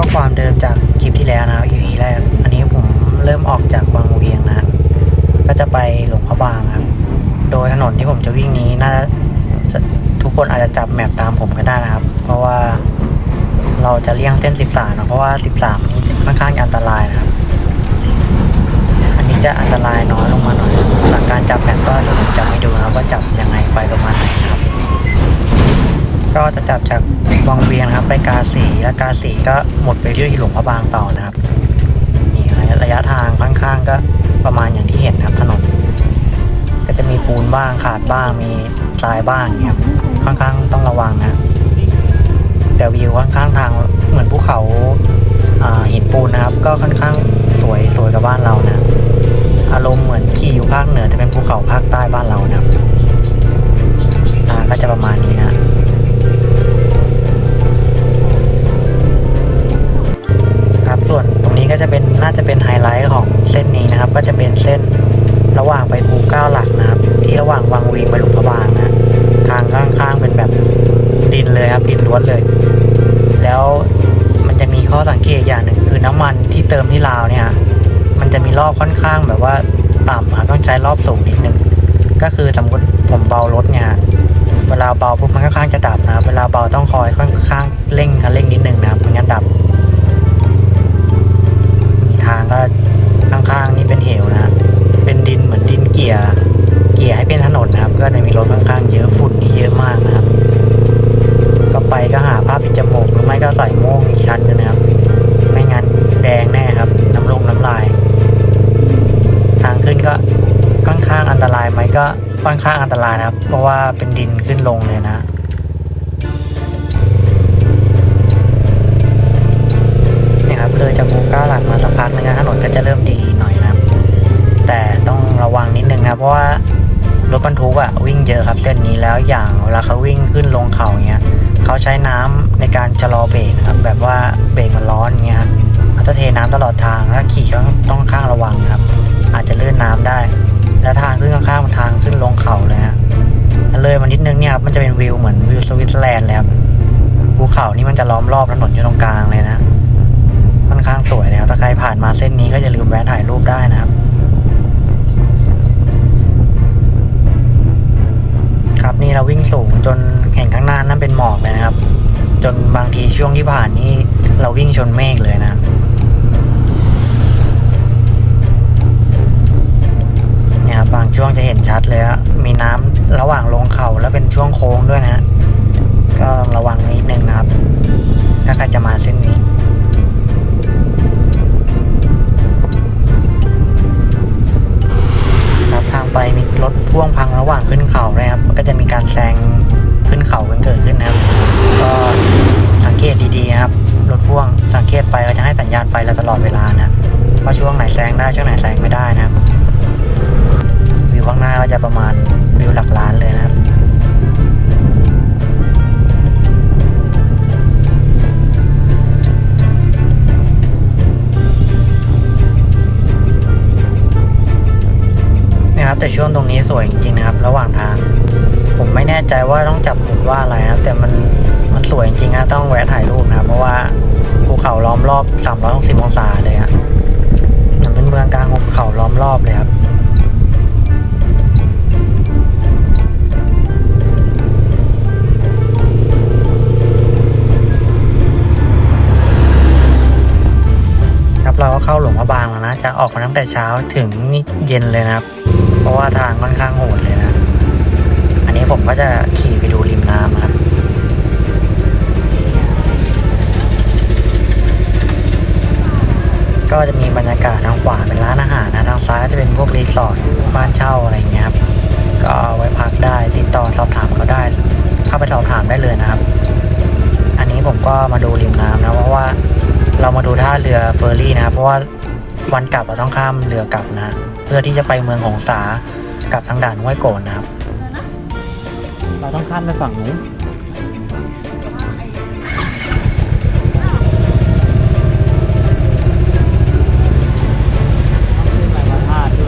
ก็ความเดิมจากคลิปที่แล้วนะครับ EP แรก อันนี้ผมเริ่มออกจากวังเวียงนะ ก็จะไปหลวงพระบางครับ โดยถนนที่ผมจะวิ่งนี้น่าจะทุกคนอาจจะจับแมปตามผมก็ได้นะครับ เพราะว่าเราจะเลี่ยงเส้น 13นะเพราะว่า 13 นี้ค่อนข้างอันตรายนะครับ อันนี้จะอันตรายน้อยลงมาหน่อย หลักการจับแมปก็เดี๋ยวผมจะให้ดูนะครับว่าจับยังไงไปประมาณไหนนะครับ ก็จะจับจากวังเวียงนะครับ ไปกาสีและกาสีก็หมดไปที่หลวงพระบางต่อนะครับนี่ระยะทางค่อนข้างก็ประมาณอย่างที่เห็นนะครับถนนก็จะมีปูนบ้างขาดบ้างมีทรายบ้างเนี่ยค่อนข้างต้องระวังนะแต่วิวค่อนข้างทางเหมือนภูเขาหินปูนนะครับ ก็ค่อนข้างสวยสวยกับบ้านเรานะอารมณ์เหมือนขี่อยู่ภาคเหนือจะเป็นภูเขาภาคใต้บ้านเรานะครับทาก็จะประมาณนี้นะ ก็จะเป็นน่าจะเป็นไฮไลท์ของเส้นนี้นะครับ ก็จะเป็นเส้นระหว่างไปภูเก้าหลักนะครับ ที่ระหว่างวังเวียงไปหลวงพระบางนะทางข้างๆเป็นแบบดินเลยครับดินล้วนเลย แล้วมันจะมีข้อสังเกตอย่างหนึ่งคือน้ำมันที่เติมที่ลาวเนี่ยมันจะมีรอบค่อนข้างแบบว่าต่ำครับต้องใช้รอบสูงนิดนึงก็คือสมมติผมเบารถเนี่ยเวลาเบาปุ๊บมันค่อนข้างจะดับนะครับเวลาเบาต้องคอยค่อนข้างเร่งคันเร่งนิดนึงนะครับไม่งั้นดับ ทางก็ข้างๆนี่เป็นเหวนะเป็นดินเหมือนดินเกี่ยเกี่ยให้เป็นถนนนะครับ ก็จะมีรถข้างเยอะฝุ่นนี่เยอะมากนะครับ ก็ไปก็หาผ้าปิดจมูกหรือไม่ก็ใส่โม่งอีกชั้นหนึงนะครับ ไม่งั้นแดงแน่ครับ น้ำลงน้ำลาย ทางขึ้นก็ค่อนข้างอันตรายไหมก็ค่อนข้างอันตรายนะครับ เพราะว่าเป็นดินขึ้นลงเลยนะ พักนึงถนนก็จะเริ่มดีหน่อยนะครับ แต่ต้องระวังนิดนึงนะเพราะว่ารถบรรทุกอะวิ่งเยอะครับเส้นนี้แล้วอย่างเวลาเขาวิ่งขึ้นลงเขาเงี้ยเขาใช้น้ำในการชะลอเบรกนะครับแบบว่าเบรกมันร้อนเงี้ยเขาจะเทน้ำตลอดทางถ้าขี่ก็ต้องข้างระวังครับ อาจจะลื่นน้ำได้ และทางขึ้นข้างๆมันทางขึ้นลงเขาเลยนะเลยมานิดนึงเนี่ยครับมันจะเป็นวิวเหมือนวิวสวิตเซอร์แลนด์เลยครับภูเขานี่มันจะล้อมรอบถนนอยู่ตรงกลางเลยนะ ค่อนข้างสวยนะครับ ถ้าใครผ่านมาเส้นนี้ก็อย่าลืมแวะถ่ายรูปได้นะครับ ครับนี่เราวิ่งสูงจนเห็นข้างหน้านั่นเป็นหมอกเลยนะครับ จนบางทีช่วงที่ผ่านนี่เราวิ่งชนเมฆเลยนะเนี่ยครับบางช่วงจะเห็นชัดเลยอะมีน้ำระหว่างลงเขาแล้วเป็นช่วงโค้งด้วยนะฮะก็ระวังนิดนึงนะครับ ถ้าใครจะมาเส้นนี้ จะมีการแซงขึ้นเขากันเกิดขึ้นนะครับ ก็สังเกตดีๆนะครับรถพ่วงสังเกตไปก็จะให้สัญญาณไฟเราตลอดเวลานะว่าช่วงไหนแซงได้ช่วงไหนแซงไม่ได้นะครับวิวข้างหน้าก็จะประมาณวิวหลักล้านเลยนะครับนะครับแต่ช่วงตรงนี้สวยจริงๆนะครับ ระหว่างทาง ผมไม่แน่ใจว่าต้องจับหมุดว่าอะไรนะครับแต่มันมันสวยจริงๆนะต้องแวะถ่ายรูปนะครับเพราะว่าภูเขาล้อมรอบ360องศาเลยฮะมันเป็นเมืองกลางภูเขาล้อมรอบเลยครับครับเราก็เข้าหลวงพระบางแล้วนะ จะออกมาตั้งแต่เช้าถึงเย็นเลยนะครับ เพราะว่าทางค่อนข้างโหดเลยนะ ผมก็จะขี่ไปดูริมน้ำครับก็จะมีบรรยากาศทางขวาเป็นร้านอาหารนะทางซ้ายจะเป็นพวกรีสอร์ทบ้านเช่าอะไรเงี้ยครับก็ไว้พักได้ติดต่อสอบถามเขาได้ เข้าไปสอบถามได้เลยนะครับ อันนี้ผมก็มาดูริมน้ำนะเพราะว่าเรามาดูท่าเรือเฟอร์รี่นะครับเพราะว่าวันกลับเราต้องข้ามเรือกลับนะ เพื่อที่จะไปเมืองหงสากับทางด่านห้วยโกนนะครับ ต้องข้ามไปฝั่งนู้น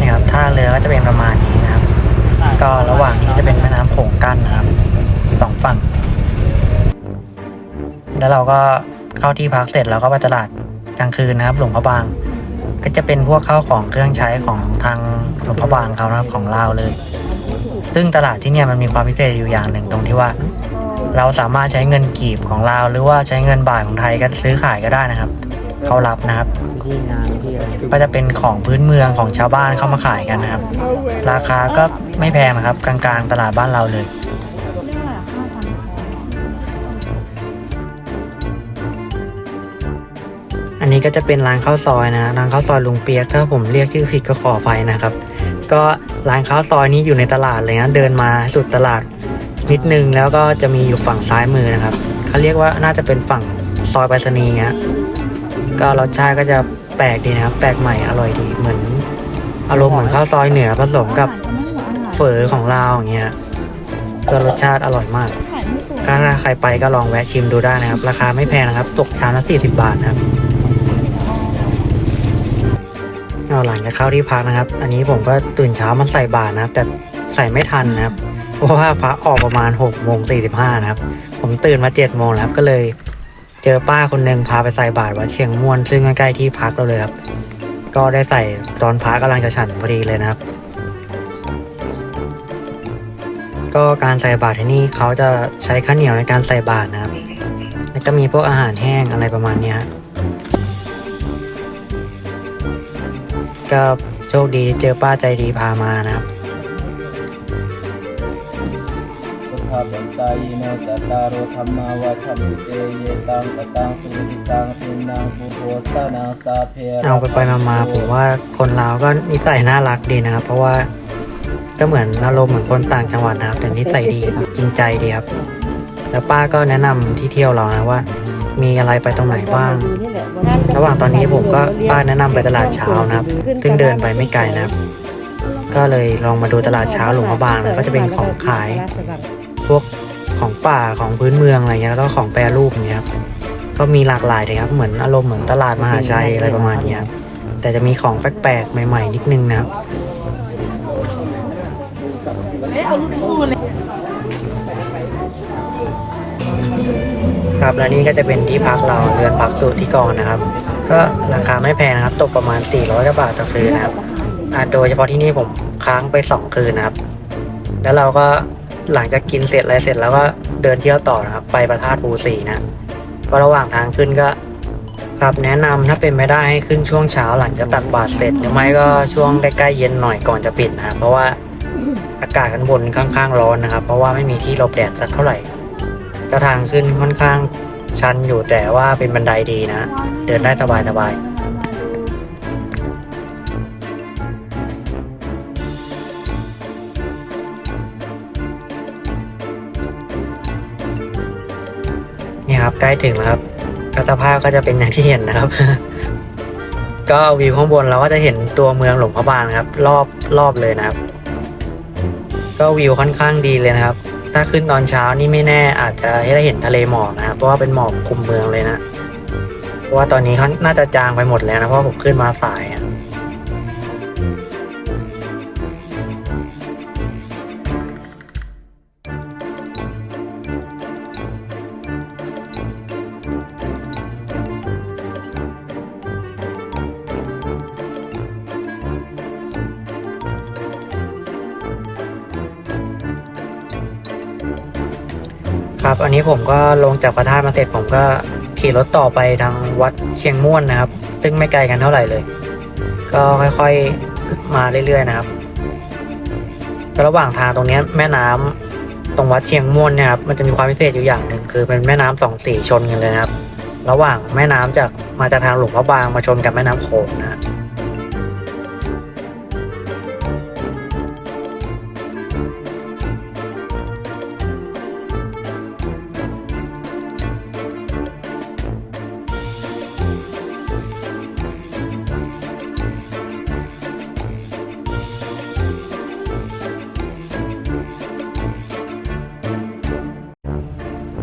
นี่ครับท่าเรือก็จะเป็นประมาณนี้นะครับ ก็ระหว่างนี้จะเป็นแม่น้ำโขงกั้นนะครับสองฝั่ง แล้วเราก็เข้าที่พักเสร็จเราก็ไปตลาดกลางคืนนะครับ หลวงพระบาง ก็จะเป็นพวกข้าวของเครื่องใช้ของทางหลวงพระบางเขานะครับของลาวเลย ซึ่งตลาดที่เนี่ยมันมีความพิเศษอยู่อย่างหนึ่งตรงที่ว่า เราสามารถใช้เงินกีบของลาวหรือว่าใช้เงินบาทของไทยก็ซื้อขายก็ได้นะครับ เขารับนะครับไรก็จะเป็นของพื้นเมืองของชาวบ้านเข้ามาขายกันนะครับ ราคาก็ไม่แพงนะครับ กลางๆตลาดบ้านเราเลยอันนี้ก็จะเป็นร้านข้าวซอยนะร้านข้าวซอยลุงเปียกถ้าผมเรียกชื่อผิดก็ขอไฟนะครับ ก็ร้านข้าวซอยนี้อยู่ในตลาดเลยนะเดินมาสุดตลาดนิดนึงแล้วก็จะมีอยู่ฝั่งซ้ายมือนะครับเขาเรียกว่าน่าจะเป็นฝั่งซอยไปรษณีย์ฮะก็รสชาติก็จะแปลกดีนะครับ แปลกใหม่อร่อยดีเหมือนอารมณ์เหมือนข้าวซอยเหนือผสมกับเฝอของลาวอย่างเงี้ยก็รสชาติอร่อยมากก็ถ้าใครไปก็ลองแวะชิมดูได้นะครับ ราคาไม่แพงนะครับ ตกชามละ40 บาทนะครับ เอาหลังจากเข้าที่พักนะครับ อันนี้ผมก็ตื่นเช้ามาใส่บาตรนะครับ แต่ใส่ไม่ทันนะครับ เพราะว่าพระออกประมาณ6โมง45นะครับ ผมตื่นมา7โมงแล้วก็เลย เจอป้าคนหนึ่งพาไปใส่บาตรวัดเชียงม่วน ซึ่งใกล้ๆที่พักเราเลยครับ ก็ได้ใส่ตอนพระกำลังจะฉันพอดีเลยนะครับ ก็การใส่บาตรที่นี่เขาจะใช้ข้าวเหนียวในการใส่บาตรนะครับ แล้วก็มีพวกอาหารแห้งอะไรประมาณนี้ยฮะ ก็โชคดีเจอป้าใจดีพามานะครับพุทธาปัญจายโนจัตตารโอธรรมาวาชันติเตเยตังปะตังสุวิตังตินังปุโรสานังสาเพระเอาไปไปมามาผมว่าคนลาวก็นิสัยน่ารักดีนะครับ เพราะว่าก็เหมือนอารมณ์เหมือนคนต่างจังหวัดนะครับแต่นิสัยดีครับจริงใจดีครับ แล้วป้าก็แนะนำที่เที่ยวเรานะว่า มีอะไรไปตรงไหนบ้าง ระหว่างตอนนี้ผมก็ป้าแนะนำไปตลาดเช้านะครับ ซึ่งเดินไปไม่ไกลนะครับ ก็เลยลองมาดูตลาดเช้าหลวงพระบางนะก็จะเป็นของขาย พวกของป่าของพื้นเมืองอะไรเงี้ยแล้วก็ของแปรรูปอย่างเงี้ยครับก็มีหลากหลายเลยครับเหมือนอารมณ์เหมือนตลาดมหาชัยอะไรประมาณเนี้ยครับแต่จะมีของแปลกๆใหม่ ๆ นิดนึงนะครับค ครับและนี่ก็จะเป็นที่พักเราเรือนพักสูตรที่กองนะครับ ก็ราคาไม่แพงนะครับ ตกประมาณ 400กว่าบาทต่อคืนนะครับโดยเฉพาะที่นี่ผมค้างไป 2 คืนนะครับ แล้วเราก็หลังจากกินเสร็จอะไรเสร็จแล้วก็เดินเที่ยวต่อนะครับ ไปพระธาตภูสีนะก็ระหว่างทางขึ้นก็ครับแนะนำถ้าเป็นไม่ได้ให้ขึ้นช่วงเช้าหลังจากตักบาตรเสร็จหรือไม่ก็ช่วงใกล้ๆเย็นหน่อยก่อนจะปิดนะครับเพราะว่าอากาศข้างบนค่อนข้างร้อนนะครับ เพราะว่าไม่มีที่หลบแดดสักเท่าไหร่ ก็ทางขึ้นค่อนข้างชันอยู่แต่ว่าเป็นบันไดดีนะ เดินได้สบายๆนี่ครับใกล้ถึงแล้วครับก็สภาพก็จะเป็นอย่างที่เห็นนะครับ ก็วิวข้างบนเราก็จะเห็นตัวเมืองหลวงพระบางนะครับ รอบรอบเลยนะครับ ก็วิวค่อนข้างดีเลยนะครับ ถ้าขึ้นตอนเช้านี่ไม่แน่อาจจะให้ได้เห็นทะเลหมอกนะครับเพราะว่าเป็นหมอกคลุมเมืองเลยนะเพราะว่าตอนนี้เขาน่าจะจางไปหมดแล้วนะเพราะผมขึ้นมาสาย ครับ อันนี้ผมก็ลงจากพระธาตุมาเสร็จผมก็ขี่รถต่อไปทางวัดเชียงม่วนนะครับ ซึ่งไม่ไกลกันเท่าไหร่เลย ก็ค่อยๆมาเรื่อยๆนะครับ ระหว่างทางตรงนี้แม่น้ำตรงวัดเชียงม่วนเนี่ยครับมันจะมีความพิเศษอยู่อย่างหนึ่งคือเป็นแม่น้ำสองสีชนกันเลยนะครับ ระหว่างแม่น้ำจากมาจากทางหลวงพระบางมาชนกับแม่น้ำโขงนะ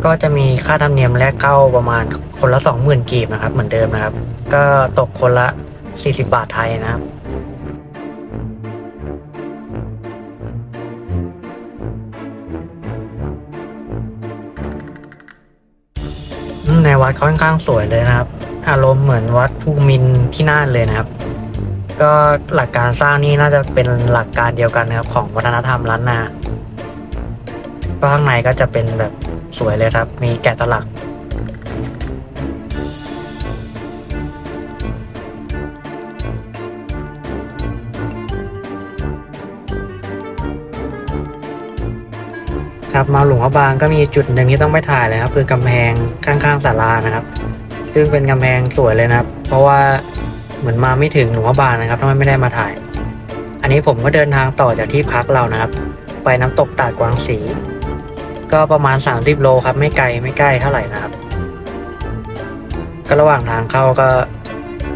ก็จะมีค่าธรรมเนียมแรกเข้าประมาณคนละสองหมื่นกีบนะครับ เหมือนเดิมนะครับ ก็ตกคนละ 40 บาทไทยนะครับในวัดค่อนข้างสวยเลยนะครับ อารมณ์เหมือนวัดภูมินที่น่านเลยนะครับ ก็หลักการสร้างนี่น่าจะเป็นหลักการเดียวกันนะครับของวัฒนธรรมล้านนาก็ข้างในก็จะเป็นแบบ สวยเลยครับ มีแกะสลัก ครับมาหลวงพระบางก็มีจุดหนึ่งที่ต้องไปถ่ายเลยครับ คือกำแพงข้างๆศาลานะครับ ซึ่งเป็นกำแพงสวยเลยนะครับ เพราะว่าเหมือนมาไม่ถึงหลวงพระบางนะครับถ้าไม่ได้มาถ่าย อันนี้ผมก็เดินทางต่อจากที่พักเรานะครับ ไปน้ำตกตาดกวางสี ก็ประมาณ 30 โลครับ ไม่ไกลไม่ใกล้เท่าไหร่นะครับ ก็ระหว่างทางเข้าก็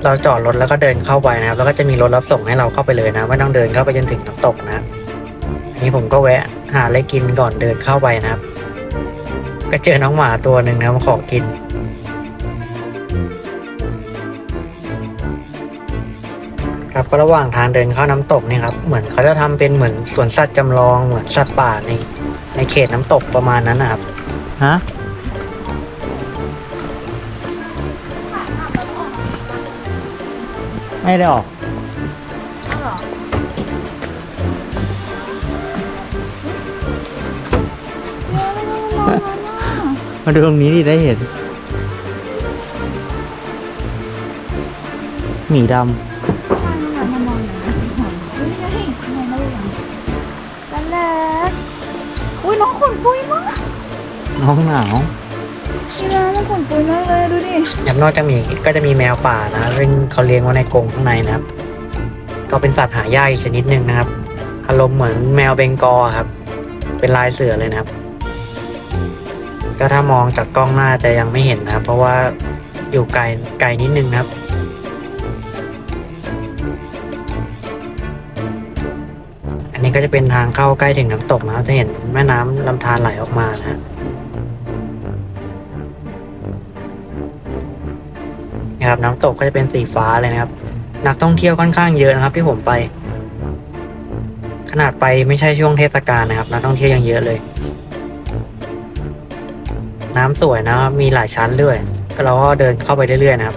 เราจอดรถแล้วก็เดินเข้าไปนะครับ แล้วก็จะมีรถรับส่งให้เราเข้าไปเลยนะไม่ต้องเดินเข้าไปจนถึงน้ำตกนะอันนี้ผมก็แวะหาอะไรกินก่อนเดินเข้าไปนะครับ ก็เจอน้องหมาตัวหนึ่งนะมาขอกิน ครับก็ระหว่างทางเดินเข้าน้ำตกเนี่ยครับเหมือนเขาจะทำเป็นเหมือนสวนสัตว์จำลองเหมือนสัตว์ป่าใน ในเขตน้ำตกประมาณนั้นนะครับ ฮะ ไม่ได้ออกอ้าวเหรอเย้ไม่ต้องมองแล้วนะมาดูตรงนี้ดิได้เห็น หมีดท น้องหนาวนี่นะน้องขนปุยมากเลยดูดิครับนอกจากหมีก็จะมีแมวป่านะซึ่งเขาเลี้ยงไว้ในกรงข้างในนะครับ ก็เป็นสัตว์หายากอีกชนิดหนึ่งนะครับอารมณ์เหมือนแมวเบงกอลครับ เป็นลายเสือเลยนะครับ ก็ถ้ามองจากกล้องหน้าจะยังไม่เห็นนะครับ เพราะว่าอยู่ไกลไกลนิดนึงนะครับอันนี้ก็จะเป็นทางเข้าใกล้ถึงน้ำตกนะครับจะเห็นแม่น้ำลำธารไหลออกมานะ นะครับน้ำตกก็จะเป็นสีฟ้าเลยนะครับ นักท่องเที่ยวค่อนข้างเยอะนะครับ ที่ผมไป ขนาดไปไม่ใช่ช่วงเทศกาลนะครับ นักท่องเที่ยวยังเยอะเลย น้ำสวยนะครับมีหลายชั้นด้วย ก็เราก็เดินเข้าไปเรื่อยๆนะครับ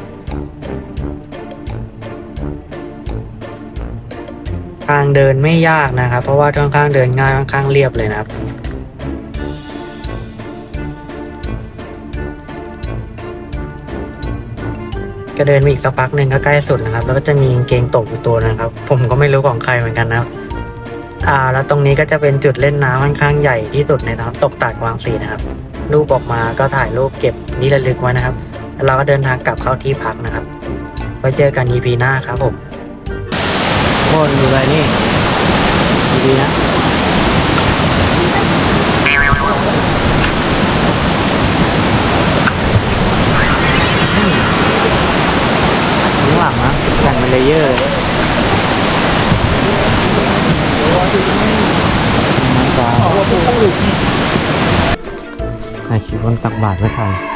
ทางเดินไม่ยากนะครับ เพราะว่าค่อนข้างเดินง่ายค่อนข้างเรียบเลยนะครับ ก็เดินมาอีกสักพักหนึ่งก็ใกล้สุดนะครับ แล้วก็จะมีกางเกงตกอยู่ตัวนะครับ ผมก็ไม่รู้ของใครเหมือนกันนะครับอ่าแล้วตรงนี้ก็จะเป็นจุดเล่นน้ำค่อนข้างใหญ่ที่สุดในน้ำตกตาดกวางสีนะครับ รูปออกมาก็ถ่ายรูปเก็บนิระลึกไว้นะครับแล้วเราก็เดินทางกลับเข้าที่พักนะครับ ไว้เจอกัน EP หน้าครับผมโคนอยู่ไรนี่ดีนะ ข้างหลังนะแบ่ง เป็นเลเยอร์น้ำปลาถ่ายคลิปวันตักบาทไม่ทัน